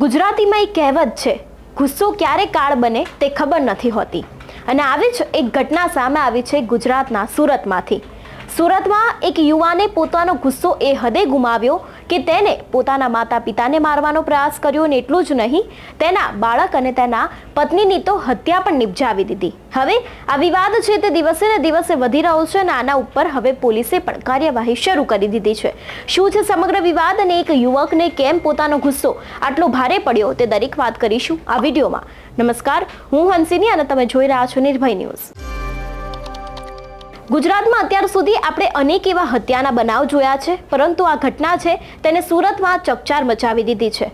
ગુજરાતીમાં એક કહેવત છે, ગુસ્સો ક્યારે કાળ બને તે ખબર નથી હોતી. અને આવી જ એક ઘટના સામે આવી છે ગુજરાતના સુરતમાંથી. સુરતમાં એક યુવાને પોતાનો ગુસ્સો એ હદે ગુમાવ્યો કે તેને પોતાના માતા પિતાને મારવાનો પ્રયાસ કર્યો અને એટલું જ નહીં, તેના બાળક અને તેના પત્નીની તો હત્યા પણ નિપજાવી દીધી. હવે આ વિવાદ છે તે દિવસે ને દિવસે વધી રહ્યો છે અને આના ઉપર હવે પોલીસે પણ કાર્યવાહી શરૂ કરી દીધી છે. શું છે સમગ્ર વિવાદ અને એક યુવકને કેમ પોતાનો ગુસ્સો આટલો ભારે પડ્યો તે દરેક વાત કરીશું આ વિડીયોમાં. નમસ્કાર, હું હંસિની અને તમે જોઈ રહ્યા છો નિર્ભય ન્યૂઝ. ગુજરાતમાં અત્યાર સુધી આપણે અનેક એવા હત્યાના બનાવ જોયા છે, પરંતુ આ ઘટના છે તેને સુરતમાં ચકચાર મચાવી દીધી છે.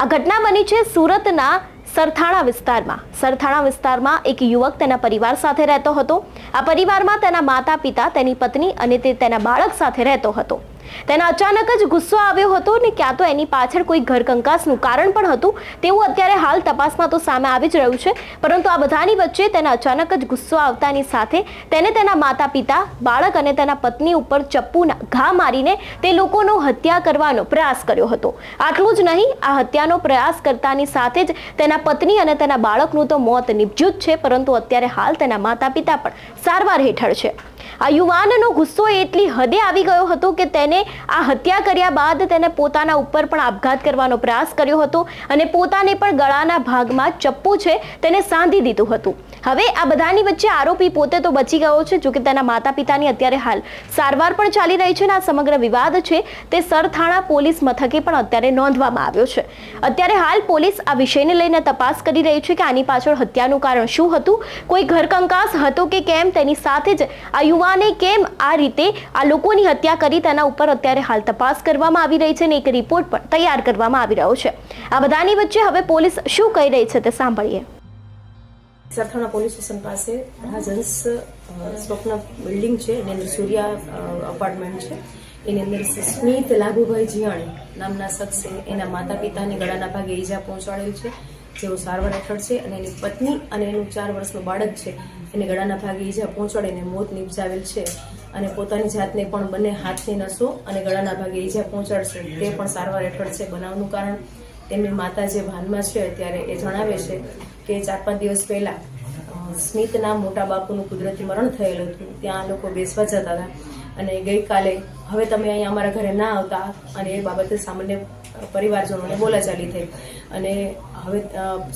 આ ઘટના બની છે સુરતના સરથાણા વિસ્તારમાં. સરથાણા વિસ્તારમાં એક યુવક તેના પરિવાર સાથે રહેતો હતો. આ પરિવારમાં તેના માતા પિતા તેની પત્ની અને તે તેના બાળક સાથે રહેતો હતો. તેના અચાનક જ ગુસ્સો આવ્યો હતો ને ક્યાં તો એની પાછળ કોઈ ઘર કંકાસનું કારણ પણ હતું. તેવું અત્યારે હાલ તપાસમાં તો સામે આવી જ રહ્યું છે. પરંતુ આ બધાની વચ્ચે તેના અચાનક જ ગુસ્સો આવતાની સાથે તેને તેના માતા પિતા બાળક અને તેના પત્ની ઉપર ચપ્પુના ઘા મારીને તે લોકોનો હત્યા કરવાનો પ્રયાસ કર્યો હતો. આટલું જ નહીં, આ હત્યાનો પ્રયાસ કરતાની સાથે જ તેના પત્ની અને તેના બાળકનું તો મોત નિપજ્યું જ છે, પરંતુ અત્યારે હાલ તેના માતા પિતા પણ સારવાર હેઠળ છે. આ યુવાનનો ગુસ્સો એટલી હદે આવી ગયો હતો કે તેને આ હત્યા કર્યા બાદ તેને પોતાના ઉપર પણ આપઘાત કરવાનો પ્રયાસ કર્યો હતો અને પોતાને પણ ગળાના ભાગમાં ચપ્પુ છે તેને સાંધી દીધું હતું. હવે આ બધાની વચ્ચે આરોપી પોતે તો બચી ગયો છે, જોકે તેના માતા પિતાની અત્યારે હાલ સારવાર પણ ચાલી રહી છે અને આ સમગ્ર વિવાદ છે તે સરથાણા પોલીસ મથકે પણ અત્યારે નોંધવામાં આવ્યો છે. અત્યારે હાલ પોલીસ આ વિષયને લઈને તપાસ કરી રહી છે કે આની પાછળ હત્યાનું કારણ શું હતું, કોઈ ઘર કંકાસ હતો કે કેમ, તેની સાથે જ આ યુવાને કેમ આ રીતે આ લોકોની હત્યા કરી તેના ઉપર અત્યારે હાલ તપાસ કરવામાં આવી રહી છે અને એક રિપોર્ટ પણ તૈયાર કરવામાં આવી રહ્યો છે. આ બધાની વચ્ચે હવે પોલીસ શું કહી રહી છે તે સાંભળીએ. સરથાણા પોલીસ સ્ટેશન પાસે રાજહંસ સ્વપ્ન બિલ્ડિંગ છે. એની અંદર સૂર્યા અપાર્ટમેન્ટ છે. એની અંદર સ્મિત લાભુભાઈ જીયાણી નામના શખ્સે એના માતા પિતાને ગળાના ભાગે ઈજા પહોંચાડેલ છે. જેઓ સારવાર હેઠળ છે અને એની પત્ની અને એનું ચાર વર્ષનું બાળક છે. એને ગળાના ભાગે ઈજા પહોંચાડીને મોત નિપજાવેલ છે અને પોતાની જાતને પણ બંને હાથની નસો અને ગળાના ભાગે ઈજા પહોંચાડશે. તે પણ સારવાર હેઠળ છે બનાવનું કારણ. તેમની માતા જે ભાનમાં છે અત્યારે એ જણાવે છે કે ચાર પાંચ દિવસ પહેલા, સ્મિતના મોટા બાપુનું કુદરતી મરણ થયેલું હતું. ત્યાં લોકો બેસવા જતા હતા અને ગઈકાલે હવે તમે અહીંયા અમારા ઘરે ના આવતા અને એ બાબતે સામાન્ય પરિવારજનોને બોલાચાલી થઈ. અને હવે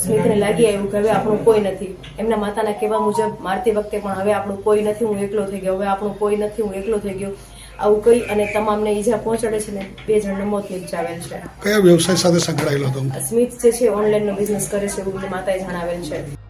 સ્મિતને લાગી આવ્યું કે હવે આપણું કોઈ નથી. એમના માતાના કહેવા મુજબ, મારતી વખતે પણ હવે આપણું કોઈ નથી, હું એકલો થઈ ગયો. હવે આપણું કોઈ નથી, હું એકલો થઈ ગયો. આવું કહી અને તમામને ઈજા પહોંચાડે છે ને બે જણને મોત નિપજાવેલ છે. કયા વ્યવસાય સાથે સંકળાયેલો હતો? સ્મિત જે છે ઓનલાઈનનો બિઝનેસ કરે છે એવું માતાએ જણાવેલ છે.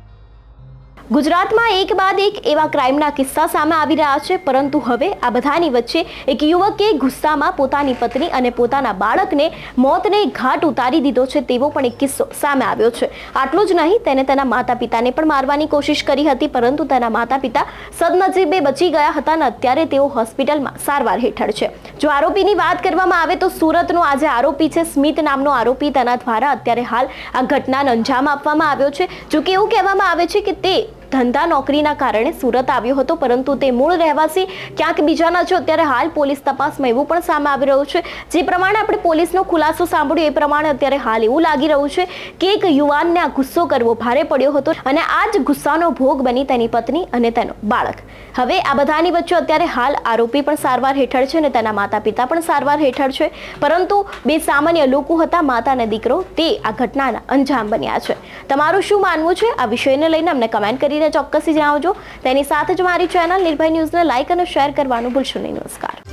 ગુજરાતમાં એક બાદ એક એવા ક્રાઇમના કિસ્સા સામે આવી રહ્યા છે, પરંતુ હવે આ બધાની વચ્ચે એક યુવકે ગુસ્સામાં પોતાની પત્ની અને પોતાના બાળકને મોતને ઘાટ ઉતારી દીધો છે તેવો પણ એક કિસ્સો સામે આવ્યો છે. આટલું જ નહીં તેને તેના માતા પિતાને પણ મારવાની કોશિશ કરી હતી, પરંતુ તેના માતા પિતા સદનસીબે બચી ગયા હતા અને અત્યારે તેઓ હોસ્પિટલમાં સારવાર હેઠળ છે. જો આરોપીની વાત કરવામાં આવે તો સુરતનો આજે આરોપી છે, સ્મિત નામનો આરોપી. તેના દ્વારા અત્યારે હાલ આ ઘટનાને અંજામ આપવામાં આવ્યો છે. જો કે એવું કહેવામાં આવે છે કે તે ધંધા નોકરીના કારણે સુરત આવ્યો હતો, પરંતુ તે મૂળ રહેવાસી ક્યાંક બીજાના છે. અત્યારે હાલ પોલીસ તપાસમાં એવું પણ સામે આવી રહ્યું છે. જે પ્રમાણે આપણે પોલીસનો ખુલાસો સાંભળ્યો, એ પ્રમાણે અત્યારે હાલ એવું લાગી રહ્યું છે કે એક યુવાનને આ ગુસ્સો કરવો ભારે પડ્યો હતો અને આ જ ગુસ્સાનો ભોગ બની તેની પત્ની અને તેનો બાળક. હવે આ બધાની વચ્ચે અત્યારે હાલ આરોપી પણ સારવાર હેઠળ છે અને તેના માતા પિતા પણ સારવાર હેઠળ છે. પરંતુ બે સામાન્ય લોકો હતા, માતા અને દીકરો, તે આ ઘટનાના અંજામ બન્યા છે. તમારું શું માનવું છે? આ વિષયને લઈને અમને કમેન્ટ કરીને ચોક્કસથી જણાવજો. તેની સાથે જ મારી ચેનલ નિર્ભય ન્યૂઝને લાઇક અને શેર કરવાનું ભૂલશો નહીં. નમસ્કાર.